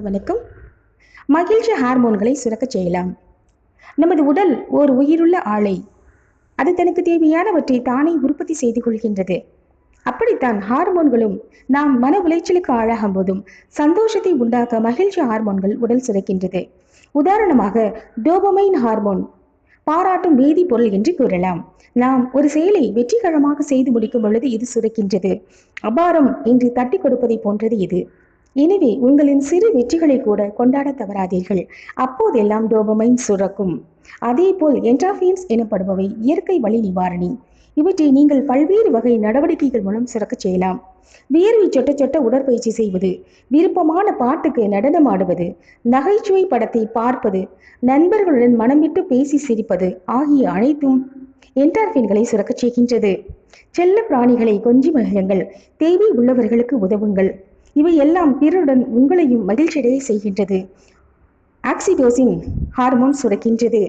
அனைவருக்கும் வணக்கம். மகிழ்ச்சி ஹார்மோன்களை சுரக்க செய்யலாம். நமது உடல் ஓர் உயிருள்ள ஆலை அது தனக்கு தேவையானவற்றை தானே உற்பத்தி செய்து கொள்கின்றது. அப்படித்தான் ஹார்மோன்களும் நாம் மன உளைச்சலுக்கு ஆளாகும் போதும் சந்தோஷத்தை உண்டாக்க மகிழ்ச்சி ஹார்மோன்கள் உடல் சுரக்கின்றது. உதாரணமாக டோபமைன் ஹார்மோன் பாராட்டும் வேதிப்பொருள் என்று கூறலாம். நாம் ஒரு செயலை வெற்றிகரமாக செய்து முடிக்கும் பொழுது இது சுரக்கின்றது. அபாரம் என்று தட்டி கொடுப்பதை போன்றது இது. எனவே உங்களின் சிறு வெற்றிகளை கூட கொண்டாட தவறாதீர்கள். அப்போதெல்லாம் டோபமைன் சுரக்கும். அதேபோல் என்டாஃபின்ஸ் எனப்படுபவை இயற்கை வழி நிவாரணி. இவற்றை நீங்கள் பல்வேறு வகை நடவடிக்கைகள் மூலம் சுரக்கச் செய்யலாம். வியர்வை சொட்ட சொட்ட உடற்பயிற்சி செய்வது விருப்பமான பாட்டுக்கு நடனமாடுவது நகைச்சுவை படத்தை பார்ப்பது நண்பர்களுடன் மனம் விட்டு பேசி சிரிப்பது ஆகிய அனைத்தும் என்டார்பின்களை சுரக்கச் செய்கின்றது. செல்ல பிராணிகளை கொஞ்சி மகிழுங்கள். தேவை உள்ளவர்களுக்கு உதவுங்கள். இவை எல்லாம் பிறருடன் உங்களையும் மகிழ்ச்சியடைய செய்கின்றது. Oxytocin hormone சுரக்கின்றது.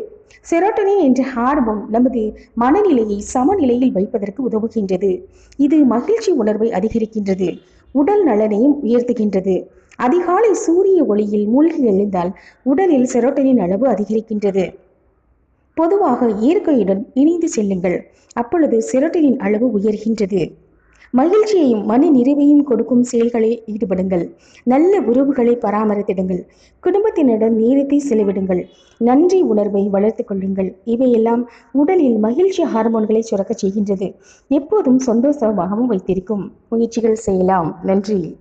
செரோட்டனின் என்ற ஹார்மோன் நமது மனநிலையை சமநிலையில் வைப்பதற்கு உதவுகின்றது. இது மகிழ்ச்சி உணர்வை அதிகரிக்கின்றது. உடல் நலனையும் உயர்த்துகின்றது. அதிகாலை சூரிய ஒளியில் மூழ்கி எழுந்தால் உடலில் செரோட்டனின் அளவு அதிகரிக்கின்றது. பொதுவாக இயற்கையுடன் இணைந்து செல்லுங்கள். அப்பொழுது செரோட்டனின் அளவு உயர்கின்றது. மகிழ்ச்சியையும் மன நிறைவையும் கொடுக்கும் செயல்களில் ஈடுபடுங்கள். நல்ல உறவுகளை பராமரித்திடுங்கள். குடும்பத்தினரிடம் நேரத்தை செலவிடுங்கள். நன்றி உணர்வை வளர்த்து கொள்ளுங்கள். இவையெல்லாம் உடலில் மகிழ்ச்சி ஹார்மோன்களை சுரக்கச் செய்கின்றது. எப்போதும் சந்தோஷமாகவும் வைத்திருக்கும். முயற்சிகள் செய்யலாம். நன்றி.